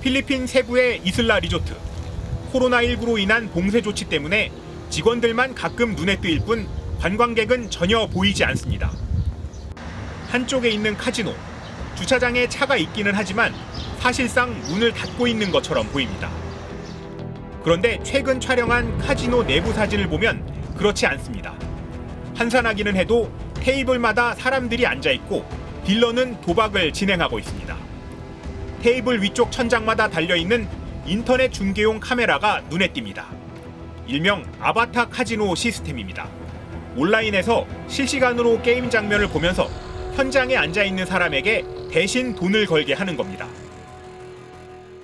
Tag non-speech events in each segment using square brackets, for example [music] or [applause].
필리핀 세부의 이슬라 리조트. 코로나19로 인한 봉쇄 조치 때문에 직원들만 가끔 눈에 띄일 뿐 관광객은 전혀 보이지 않습니다. 한쪽에 있는 카지노. 주차장에 차가 있기는 하지만 사실상 문을 닫고 있는 것처럼 보입니다. 그런데 최근 촬영한 카지노 내부 사진을 보면 그렇지 않습니다. 한산하기는 해도 테이블마다 사람들이 앉아 있고 딜러는 도박을 진행하고 있습니다. 테이블 위쪽 천장마다 달려 있는 인터넷 중계용 카메라가 눈에 띕니다. 일명 아바타 카지노 시스템입니다. 온라인에서 실시간으로 게임 장면을 보면서 현장에 앉아 있는 사람에게 대신 돈을 걸게 하는 겁니다.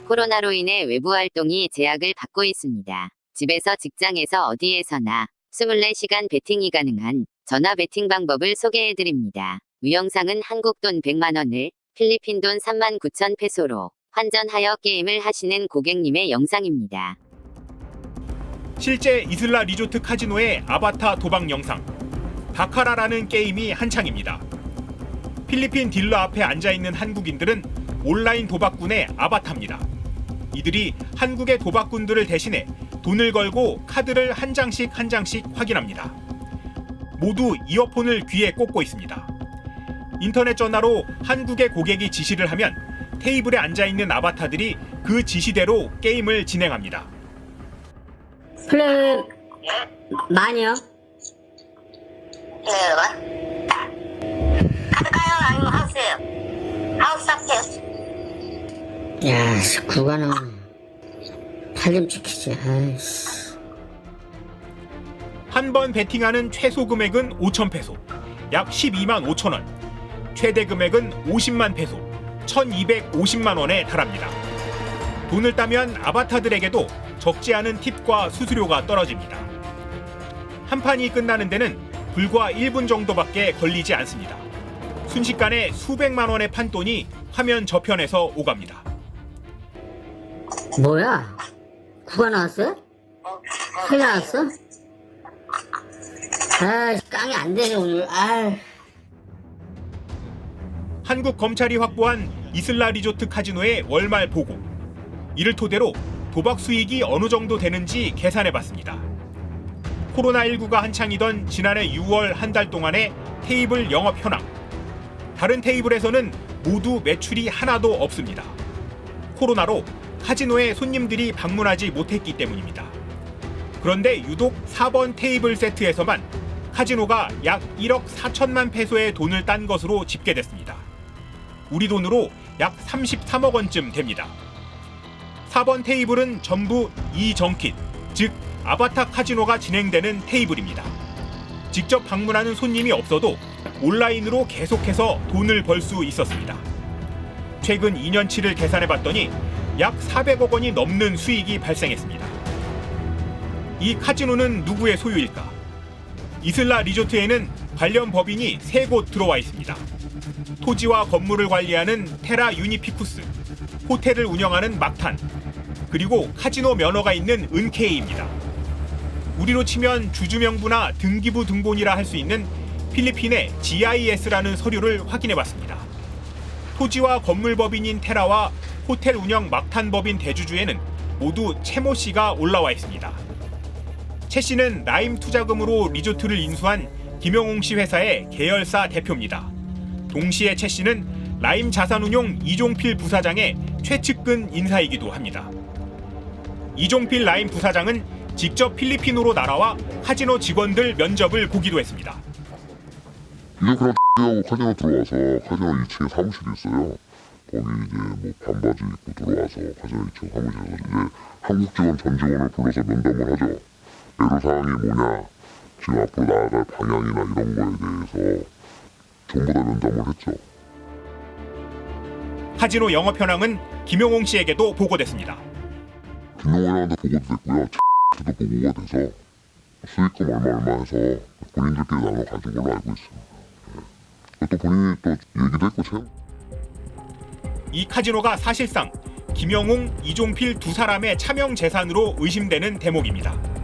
코로나로 인해 외부 활동이 제약을 받고 있습니다. 집에서 직장에서 어디에서나 24시간 베팅이 가능한 전화 베팅 방법을 소개해 드립니다. 유영상은 한국 돈 100만 원을 필리핀 돈 3만 9천 페소로 환전하여 게임을 하시는 고객님의 영상입니다. 실제 이슬라 리조트 카지노의 아바타 도박 영상 바카라라는 게임이 한창입니다. 필리핀 딜러 앞에 앉아 있는 한국인들은 온라인 도박꾼의 아바타입니다. 이들이 한국의 도박꾼들을 대신해 돈을 걸고 카드를 한 장씩 한 장씩 확인합니다. 모두 이어폰을 귀에 꽂고 있습니다. 인터넷 전화로 한국의 고객이 지시를 하면 테이블에 앉아 있는 아바타들이 그 지시대로 게임을 진행합니다. 플레이 많이요? 네, 여러분. 카드가요? 아니면 하우스예요? 하우스 할게요. 야, 씨, 구간은 팔림 지키지. 아이씨. 한 번 베팅하는 최소 금액은 5천 페소, 약 12만 5천 원. 최대 금액은 50만 페소, 1,250만 원에 달합니다. 돈을 따면 아바타들에게도 적지 않은 팁과 수수료가 떨어집니다. 한 판이 끝나는 데는 불과 1분 정도밖에 걸리지 않습니다. 순식간에 수백만 원의 판돈이 화면 저편에서 오갑니다. 뭐야? 구간 나왔어? 큰일 나왔어? 아, 깡이 안 되네, 오늘. 아 한국 검찰이 확보한 이슬라 리조트 카지노의 월말 보고. 이를 토대로 도박 수익이 어느 정도 되는지 계산해 봤습니다. 코로나19가 한창이던 지난해 6월 한 달 동안의 테이블 영업 현황. 다른 테이블에서는 모두 매출이 하나도 없습니다. 코로나로 카지노에 손님들이 방문하지 못했기 때문입니다. 그런데 유독 4번 테이블 세트에서만 카지노가 약 1억 4천만 페소의 돈을 딴 것으로 집계됐습니다. 우리 돈으로 약 33억 원쯤 됩니다. 4번 테이블은 전부 이정킷, 즉 아바타 카지노가 진행되는 테이블입니다. 직접 방문하는 손님이 없어도 온라인으로 계속해서 돈을 벌 수 있었습니다. 최근 2년치를 계산해 봤더니 약 400억 원이 넘는 수익이 발생했습니다. 이 카지노는 누구의 소유일까? 이슬라 리조트에는 관련 법인이 세 곳 들어와 있습니다. 토지와 건물을 관리하는 테라 유니피쿠스, 호텔을 운영하는 막탄, 그리고 카지노 면허가 있는 은케이입니다. 우리로 치면 주주명부나 등기부 등본이라 할 수 있는 필리핀의 GIS라는 서류를 확인해 봤습니다. 토지와 건물 법인인 테라와 호텔 운영 막탄 법인 대주주에는 모두 채모 씨가 올라와 있습니다. 채 씨는 라임 투자금으로 리조트를 인수한 김영웅 씨 회사의 계열사 대표입니다. 동시에 채 씨는 라임 자산운용 이종필 부사장의 최측근 인사이기도 합니다. 이종필 라임 부사장은 직접 필리핀으로 날아와 카지노 직원들 면접을 보기도 했습니다. 하고 카지노 들어와서 카지노 2층에 사무실이 있어요. 거기 이제 뭐 반바지 입고 들어와서 카지노 2층 사무실에서 이제 한국 직원 전 직원을 불러서 면담을 하죠. 애로 사항이 뭐냐, 지금 앞으로 나아갈 방향이나 이런 거에 대해서 전부 다 면담을 했죠. 카지노 영업 현황은 김용홍 씨에게도 보고됐습니다. 김용호랑도 보고도 됐고요. X도 보고가 돼서 수익금 얼마 얼마 해서 본인들끼리 나눠 가진 걸로 알고 있어요. 네. 또 본인이 또 얘기도 했고 채이 카지노가 사실상 김영웅, 이종필 두 사람의 차명 재산으로 의심되는 대목입니다.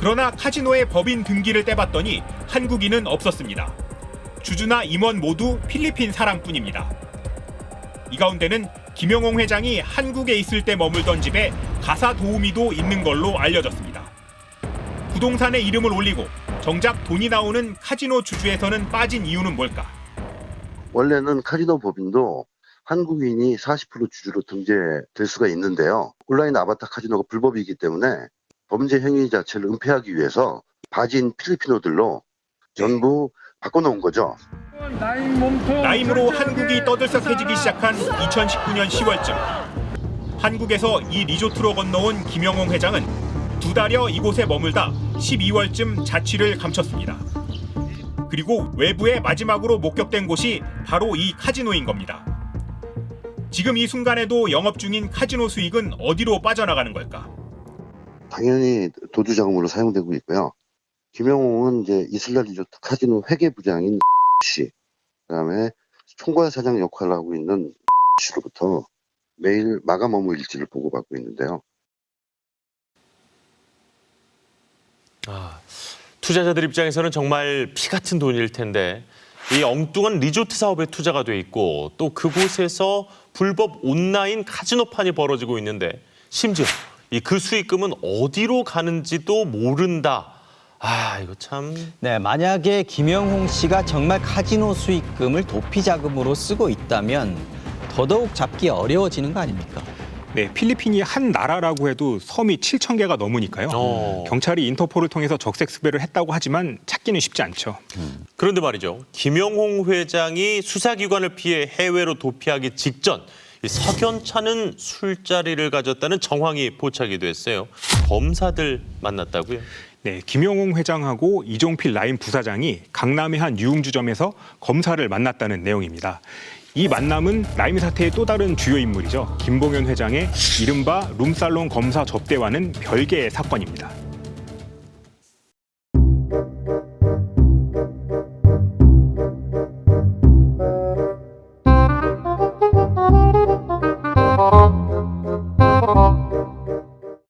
그러나 카지노의 법인 등기를 떼봤더니 한국인은 없었습니다. 주주나 임원 모두 필리핀 사람뿐입니다. 이 가운데는 김영홍 회장이 한국에 있을 때 머물던 집에 가사 도우미도 있는 걸로 알려졌습니다. 부동산에 이름을 올리고 정작 돈이 나오는 카지노 주주에서는 빠진 이유는 뭘까? 원래는 카지노 법인도 한국인이 40% 주주로 등재될 수가 있는데요. 온라인 아바타 카지노가 불법이기 때문에 범죄 행위 자체를 은폐하기 위해서 바진 필리피노들로 전부 바꿔놓은 거죠. 나임으로 한국이 떠들썩해지기 시작한 2019년 10월쯤 한국에서 이 리조트로 건너온 김영홍 회장은 두 달여 이곳에 머물다 12월쯤 자취를 감췄습니다. 그리고 외부에 마지막으로 목격된 곳이 바로 이 카지노인 겁니다. 지금 이 순간에도 영업 중인 카지노 수익은 어디로 빠져나가는 걸까? 당연히 도주 자금으로 사용되고 있고요. 김영웅은 이제 이슬라 리조트 카지노 회계부장인 [laughs] 씨, 그다음에 총괄 사장 역할을 하고 있는 [laughs] 씨로부터 매일 마감 업무 일지를 보고받고 있는데요. 아, 투자자들 입장에서는 정말 피 같은 돈일 텐데 이 엉뚱한 리조트 사업에 투자가 돼 있고 또 그곳에서 불법 온라인 카지노판이 벌어지고 있는데 심지어 이 그 수익금은 어디로 가는지도 모른다. 아 이거 참 네, 만약에 김영홍 씨가 정말 카지노 수익금을 도피 자금으로 쓰고 있다면 더더욱 잡기 어려워지는 거 아닙니까? 네, 필리핀이 한 나라라고 해도 섬이 7천 개가 넘으니까요. 어. 경찰이 인터폴을 통해서 적색 수배를 했다고 하지만 찾기는 쉽지 않죠. 그런데 말이죠. 김영홍 회장이 수사기관을 피해 해외로 도피하기 직전 이 석연찮은 술자리를 가졌다는 정황이 포착이 됐어요. 검사들 만났다고요? 네, 김영홍 회장하고 이종필 라임 부사장이 강남의 한 유흥주점에서 검사를 만났다는 내용입니다. 이 만남은 라임 사태의 또 다른 주요 인물이죠. 김봉현 회장의 이른바 룸살롱 검사 접대와는 별개의 사건입니다.